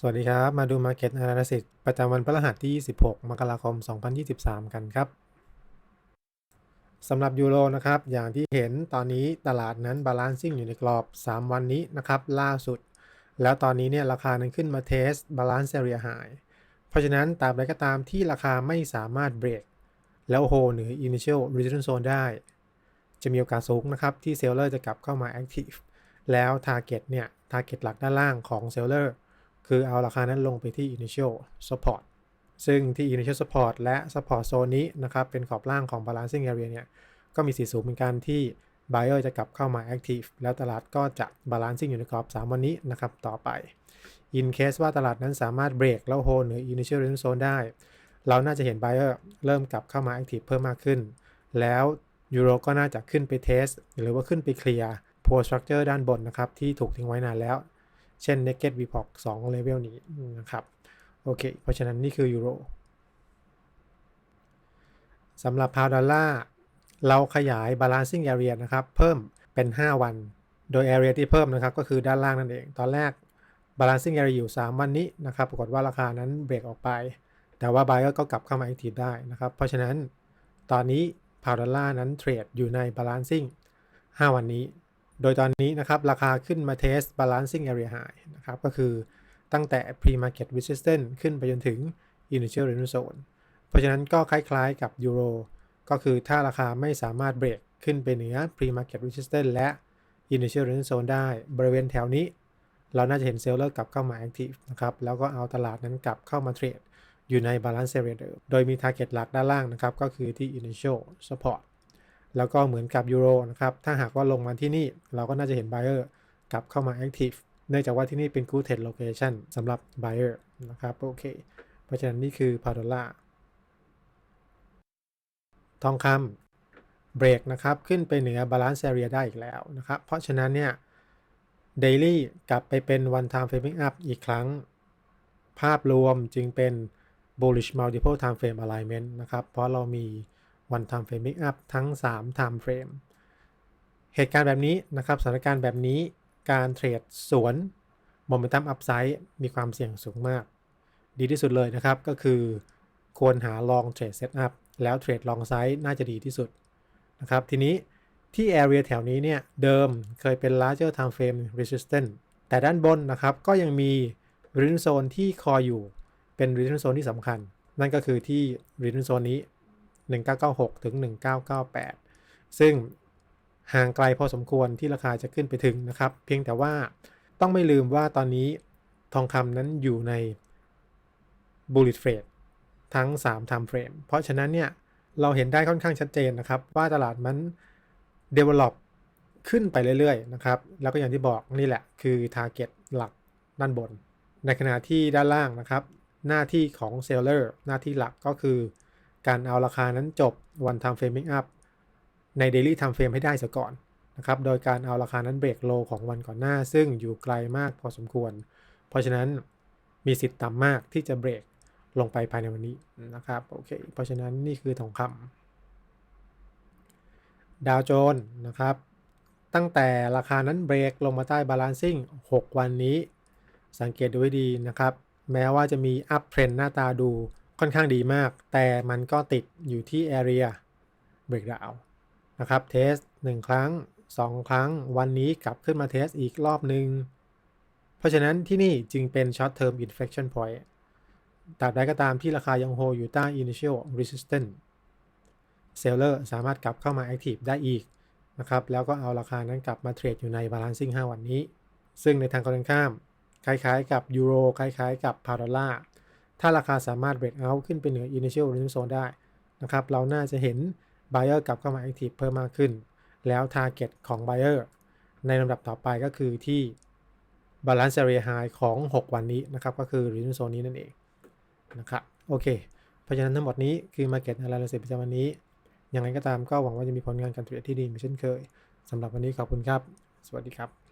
สวัสดีครับ มาดู Market Analysis ประจำวันพฤหัสที่ 26 มกราคม 2023 กันครับสำหรับยูโรนะครับ อย่างที่เห็นตอนนี้ตลาดนั้นบาลานซิ่งอยู่ในกรอบ 3 วันนี้นะครับ ล่าสุด แล้วตอนนี้เนี่ยราคานั้นขึ้นมาเทสบาลานซ์เรียหายเพราะฉะนั้นตาบใดก็ตามที่ราคาไม่สามารถเบรกแล้วโฮเหนือ Initial Resistance Zone ได้ จะมีโอกาสสูงนะครับ ที่เซลเลอร์จะกลับเข้ามา Active แล้ว Target เนี่ย Target หลักด้านล่างของเซลเลอร์ คือเอาราคานั้นลงไปที่ initial support ซึ่งที่ initial support และ support zone นี้นะครับ เป็นขอบล่างของ balancing area เนี่ย ก็มีสีสูงเหมือนกันที่ buyer จะกลับเข้ามา active แล้วตลาดก็จะ balancing อยู่ในกรอบ 3 วันนี้นะครับ ต่อไป in case ว่าตลาดนั้นสามารถเบรกแล้วโฮเหนือ initial resistance zone ได้ เราน่าจะเห็น buyer เริ่มกลับเข้ามา active เพิ่มมากขึ้น แล้วยูโรก็น่าจะขึ้นไปเทสหรือว่าขึ้นไปเคลียร์ poor structure ด้านบนนะครับ ที่ถูกทิ้งไว้นานแล้ว เช่น Naked VPOC 2 level นี้นะครับ โอเค เพราะฉะนั้นนี่คือยูโรสำหรับพาวดอลลาร์เราขยาย balancing area นะครับ เพิ่มเป็น 5 วัน โดย area ที่เพิ่มนะครับ ก็คือด้านล่างนั่นเอง ตอนแรก balancing area อยู่ 3 วันนี้นะครับ ปรากฏว่าราคานั้นเบรกออกไป แต่ว่า buyer ก็กลับเข้ามา active ได้นะครับ เพราะฉะนั้นตอนนี้พาวดอลลาร์นั้นเทรดอยู่ใน balancing 5 วันนี้ โดยตอนนี้นะครับ ราคาขึ้นมาเทส balancing area high นะครับ ก็คือตั้งแต่ pre market resistance ขึ้นไปจนถึง initial resistance zone เพราะฉะนั้นก็คล้ายๆกับยูโรก็คือถ้าราคาไม่สามารถเบรกขึ้นไปเหนือ pre market resistance และ initial resistance zone ได้บริเวณแถวนี้ เราน่าจะเห็นเซลล์กลับเข้ามา active นะครับ แล้วก็เอาตลาดนั้นกลับเข้ามาเทรดอยู่ใน balance area เดิม โดยมี target หลักด้านล่างนะครับ ก็คือที่ initial support แล้วก็เหมือนกับยูโรนะครับ ถ้าหากว่าลงมาที่นี่เราก็น่าจะเห็น Buyer กลับเข้ามา Active เนื่องจากว่าที่นี่เป็น Good Trade Location สำหรับ Buyer นะครับโอเค เพราะฉะนั้นนี่คือพาดอลลาทองคำเบรกนะครับ ขึ้นไปเหนือบาลานซ์เรียได้อีกแล้วนะครับ เพราะฉะนั้นเนี่ย Daily กลับไปเป็น One Time Framing Up อีกครั้ง ภาพรวมจึงเป็น bullish multiple time frame alignment นะครับ เพราะเรามี one time frame mix up ทั้ง3 time frame เหตุการณ์แบบนี้นะครับสถานการณ์แบบนี้การเทรดสวน momentum upside มีความเสี่ยงสูงมาก ดีที่สุดเลยนะครับก็คือ ควรหา long trade setup แล้วเทรด long side น่าจะดีที่สุดนะครับทีนี้ที่ area แถวนี้เนี่ย เดิมเคยเป็น larger time frame resistance แต่ด้านบนนะครับ ก็ยังมี resistance zone ที่คอยอยู่เป็น resistance zone ที่สำคัญ นั่นก็คือที่ resistance zone นี้ 1996 ถึง 1998 ซึ่งห่างไกลพอสมควรที่ราคาจะขึ้นไปถึงนะครับ เพียงแต่ว่าต้องไม่ลืมว่าตอนนี้ทองคำนั้นอยู่ใน bullet trade ทั้ง 3 time frame เพราะฉะนั้นเนี่ย เราเห็นได้ค่อนข้างชัดเจนนะครับ ว่าตลาดมัน develop ขึ้นไปเรื่อยๆนะครับ แล้วก็อย่างที่บอกนี่แหละคือ target หลักด้านบน ในขณะที่ด้านล่างนะครับ หน้าที่ของ seller หน้าที่หลักก็คือ การเอาราคานั้นจบ one time framing up ใน daily time frame ให้ได้ซะก่อนนะครับ โดยการเอาราคานั้นเบรกโลของวันก่อนหน้า ซึ่งอยู่ไกลมากพอสมควร เพราะฉะนั้นมีสิทธิ์ต่ำมากที่จะเบรกลงไปภายในวันนี้นะครับโอเคเพราะฉะนั้นนี่คือทองคำดาวโจนส์นะครับ ตั้งแต่ราคานั้นเบรกลงมาใต้บาลานซิ่ง6วันนี้ สังเกตดูให้ดีนะครับ แม้ว่าจะมีอัพเทรนหน้าตาดู ค่อนข้างดีมาก แต่มันก็ติดอยู่ที่ area breakdown นะครับเทส1ครั้ง 2 ครั้ง วันนี้กลับขึ้นมาเทสอีกรอบหนึ่งเพราะฉะนั้นที่นี่จึงเป็น short term inflection point ตราบใดก็ตามที่ราคายังโฮอยู่ใต้ initial resistance seller สามารถกลับเข้ามา active ได้อีกนะครับ แล้วก็เอาราคานั้นกลับมาเทรดอยู่ใน balancing 5 วันนี้ ซึ่งในทางตรงข้าม คล้ายๆกับยูโรคล้ายๆกับพาดอลลา ถ้าราคาสามารถ break out ขึ้นไปเหนือ initial resistance zone ได้นะครับ เราน่าจะเห็น buyer กลับเข้ามา active เพิ่มมากขึ้น แล้ว target ของ buyer ในลำดับต่อไปก็คือที่ balance area high ของ 6 วันนี้นะครับ ก็คือ resistance zone นี้นั่นเองนะครับ โอเค เพราะฉะนั้นทั้งหมดนี้คือ market analysis ประจำวันนี้ย่างไรก็ตามก็หวังว่าจะมีผลงานการเทรดที่ดีเหมือนเช่นเคยสำหรับวันนี้ขอบคุณครับ สวัสดีครับ